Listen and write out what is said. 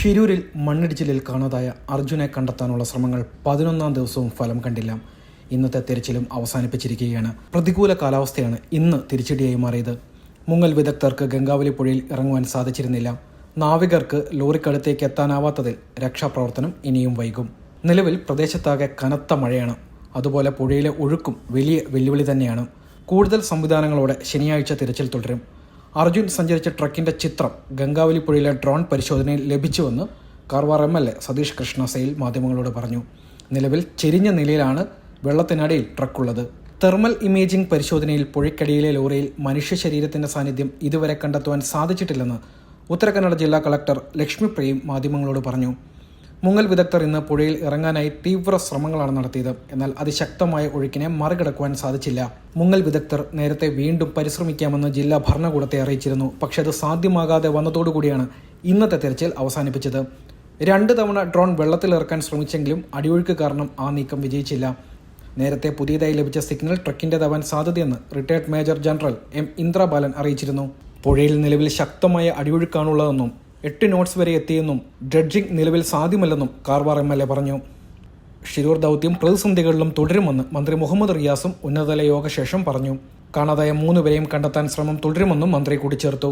ഷിരൂരിൽ മണ്ണിടിച്ചിലിൽ കാണാതായ അർജുനെ കണ്ടെത്താനുള്ള ശ്രമങ്ങൾ പതിനൊന്നാം ദിവസവും ഫലം കണ്ടില്ല. ഇന്നത്തെ തിരച്ചിലും അവസാനിപ്പിച്ചിരിക്കുകയാണ്. പ്രതികൂല കാലാവസ്ഥയാണ് ഇന്ന് തിരിച്ചടിയായി മാറിയത്. മുങ്ങൽ വിദഗ്ധർക്ക് ഗംഗാവലി പുഴയിൽ ഇറങ്ങുവാൻ സാധിച്ചിരുന്നില്ല. നാവികർക്ക് ലോറിക്കടുത്തേക്ക് എത്താനാവാത്തതിൽ രക്ഷാപ്രവർത്തനം ഇനിയും വൈകും. നിലവിൽ പ്രദേശത്താകെ കനത്ത മഴയാണ്. അതുപോലെ പുഴയിലെ ഒഴുക്കും വലിയ വെല്ലുവിളി തന്നെയാണ്. കൂടുതൽ സംവിധാനങ്ങളോടെ ശനിയാഴ്ച തിരച്ചിൽ തുടരും. അർജുൻ സഞ്ചരിച്ച ട്രക്കിന്റെ ചിത്രം ഗംഗാവലി പുഴയിലെ ഡ്രോൺ പരിശോധനയിൽ ലഭിച്ചുവെന്ന് Karwar M L A Satish Krishna Sail മാധ്യമങ്ങളോട് പറഞ്ഞു. നിലവിൽ ചെരിഞ്ഞ നിലയിലാണ് വെള്ളത്തിനടിയിൽ ട്രക്കുള്ളത്. തെർമൽ ഇമേജിംഗ് പരിശോധനയിൽ പുഴയ്ക്കടിയിലെ ലോറിയിൽ മനുഷ്യ ശരീരത്തിന്റെ സാന്നിധ്യം ഇതുവരെ കണ്ടെത്തുവാൻ സാധിച്ചിട്ടില്ലെന്ന് ഉത്തരകന്നഡ ജില്ലാ കളക്ടർ ലക്ഷ്മി പ്രേം മാധ്യമങ്ങളോട് പറഞ്ഞു. മുങ്ങൽ വിദഗ്ധർ ഇന്ന് പുഴയിൽ ഇറങ്ങാനായി തീവ്ര ശ്രമങ്ങളാണ് നടത്തിയത്. എന്നാൽ അതിശക്തമായ ഒഴുക്കിനെ മറികടക്കുവാൻ സാധിച്ചില്ല. മുങ്ങൽ വിദഗ്ധർ നേരത്തെ വീണ്ടും പരിശ്രമിക്കാമെന്ന് ജില്ലാ ഭരണകൂടത്തെ അറിയിച്ചിരുന്നു. പക്ഷേ അത് സാധ്യമാകാതെ വന്നതോടുകൂടിയാണ് ഇന്നത്തെ തെരച്ചിൽ അവസാനിപ്പിച്ചത്. രണ്ട് തവണ ഡ്രോൺ വെള്ളത്തിലിറക്കാൻ ശ്രമിച്ചെങ്കിലും അടിയൊഴുക്ക് കാരണം ആ നീക്കം വിജയിച്ചില്ല. നേരത്തെ പുതിയതായി ലഭിച്ച സിഗ്നൽ ട്രക്കിന്റെതാവാൻ സാധ്യതയെന്ന് retired major general M. Indrabalan അറിയിച്ചിരുന്നു. പുഴയിൽ നിലവിൽ ശക്തമായ അടിയൊഴുക്കാണുള്ളതെന്നും എട്ട് നോട്ട്സ് വരെ എത്തിയെന്നും ഡ്രഡ്ജിംഗ് നിലവിൽ സാധ്യമല്ലെന്നും കാർവാർ എം എൽ എ പറഞ്ഞു. ഷിരൂർ ദൗത്യം പ്രതിസന്ധികളിലും തുടരുമെന്ന് മന്ത്രി മുഹമ്മദ് റിയാസും ഉന്നതതല യോഗശേഷം പറഞ്ഞു. കാണാതായ മൂന്നുപേരെയും കണ്ടെത്താൻ ശ്രമം തുടരുമെന്നും മന്ത്രി കൂട്ടിച്ചേർത്തു.